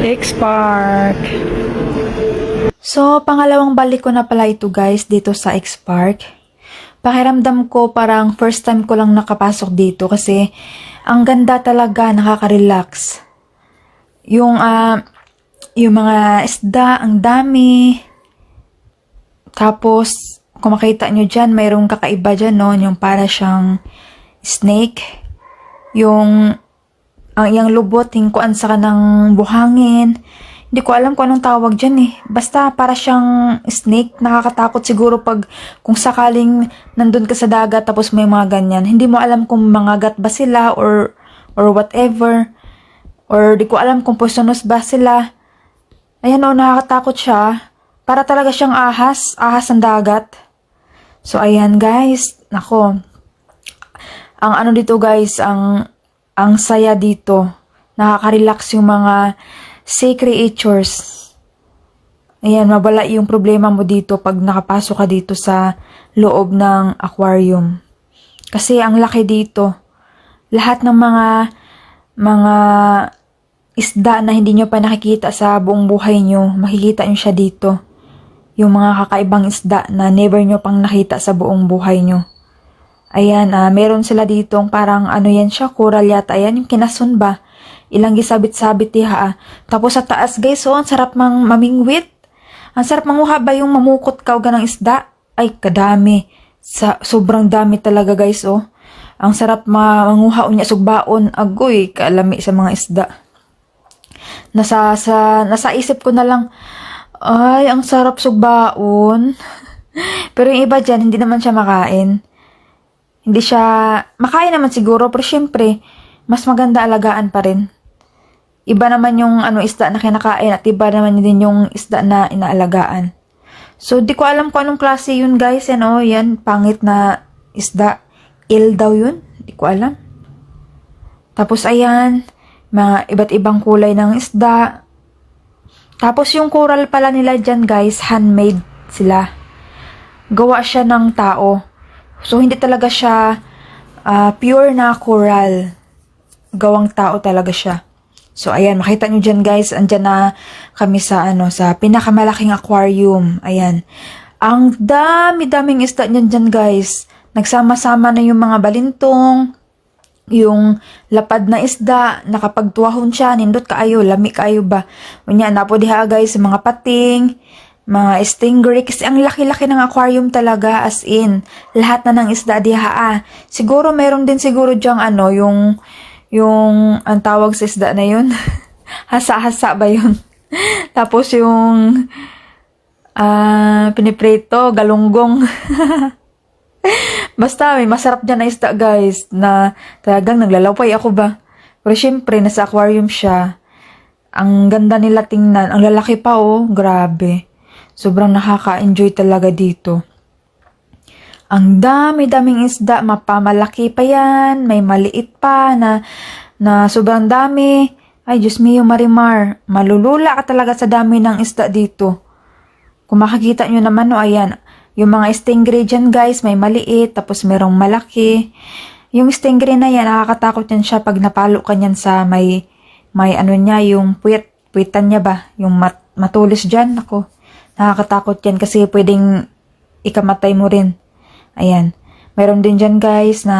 X-Park. So, pangalawang balik ko na pala ito guys dito sa X-Park. Pakiramdam ko parang first time ko lang nakapasok dito kasi ang ganda talaga, nakaka-relax. Yung, ah, yung mga isda, ang dami. Tapos, kung makita nyo dyan, mayroong kakaiba dyan, no? Yung para siyang snake. Yung, ang iyang lubot, hingkuan sa kanang buhangin. Hindi ko alam kung anong tawag dyan eh. Basta para siyang snake. Nakakatakot siguro pag kung sakaling nandun ka sa dagat tapos may mga ganyan. Hindi mo alam kung mangagat ba sila or or whatever. Or di ko alam kung poisonous ba sila. Ayan o, nakakatakot siya. Para talaga siyang ahas. Ahas ng dagat. So, ayan guys. Nako. Ang ano dito guys, ang ang saya dito. Nakaka-relax yung mga sea creatures. Ayan, mabala yung problema mo dito pag nakapasok ka dito sa loob ng aquarium. Kasi ang laki dito. Lahat ng mga mga isda na hindi nyo pa nakikita sa buong buhay nyo, makikita nyo siya dito. Yung mga kakaibang isda na never nyo pang nakita sa buong buhay nyo. Ayan, ah, meron sila ditong parang ano yan siya, coral yata. Ayan, yung kinasun ba? Ilang gisabit-sabit diha ah. Tapos sa taas guys, oh, ang sarap mang mamingwit. Ang sarap manguha ba yung mamukot ka o ganang isda? Ay, kadami. Sa, sobrang dami talaga guys, oh. Ang sarap ma manguha unya sugbaon. Agoy, kalami sa mga isda. Nasa, sa, nasa isip ko na lang, ay, ang sarap sugbaon. Pero yung iba dyan, hindi naman siya makain. Hindi siya, makain naman siguro, pero syempre, mas maganda alagaan pa rin. Iba naman yung ano isda na kinakain at iba naman din yung isda na inaalagaan. So, di ko alam kung anong klase yun guys. Yan oh, yan, pangit na isda. Il daw yun. Di ko alam. Tapos ayan, mga iba't ibang kulay ng isda. Tapos yung coral pala nila dyan guys, handmade sila. Gawa siya ng tao. So, hindi talaga siya ah, pure na coral. Gawang tao talaga siya. So, ayan, makita nyo dyan guys, andyan na kami sa, ano, sa pinakamalaking aquarium. Ayan. Ang dami-daming isda nyan dyan guys. Nagsama-sama na yung mga balintong, yung lapad na isda, nakapagtuwahon siya, nindot kaayo, lami kaayo ba. Unya, napo diha guys, mga pating, mga stingray, kasi ang laki-laki ng aquarium talaga, as in, lahat na ng isda diha ah. Siguro, meron din siguro dyang ano, yung, yung, ang tawag sa isda na yun, hasa-hasa ba yun? Tapos yung, ah, piniprito, galunggong. Basta, may masarap dyan na isda, guys, na talagang naglalaway ako ba. Pero syempre, nasa aquarium siya. Ang ganda nila tingnan. Ang lalaki pa, oh. Grabe. Sobrang nakaka-enjoy talaga dito. Ang dami-daming isda, mapamalaki pa yan, may maliit pa na, na sobrang dami. Ay, Diyos mio, Marimar, malulula ka talaga sa dami ng isda dito. Kung makikita nyo naman, no, ayan, yung mga stingray dyan, guys, may maliit, tapos merong malaki. Yung stingray na yan, nakakatakot yan siya pag napalo ka niyan sa may, may ano niya, yung puwet, puwetan niya ba? Yung mat, matulis dyan, ako. Nakakatakot yan kasi pwedeng ikamatay mo rin. Ayan. Meron din dyan guys na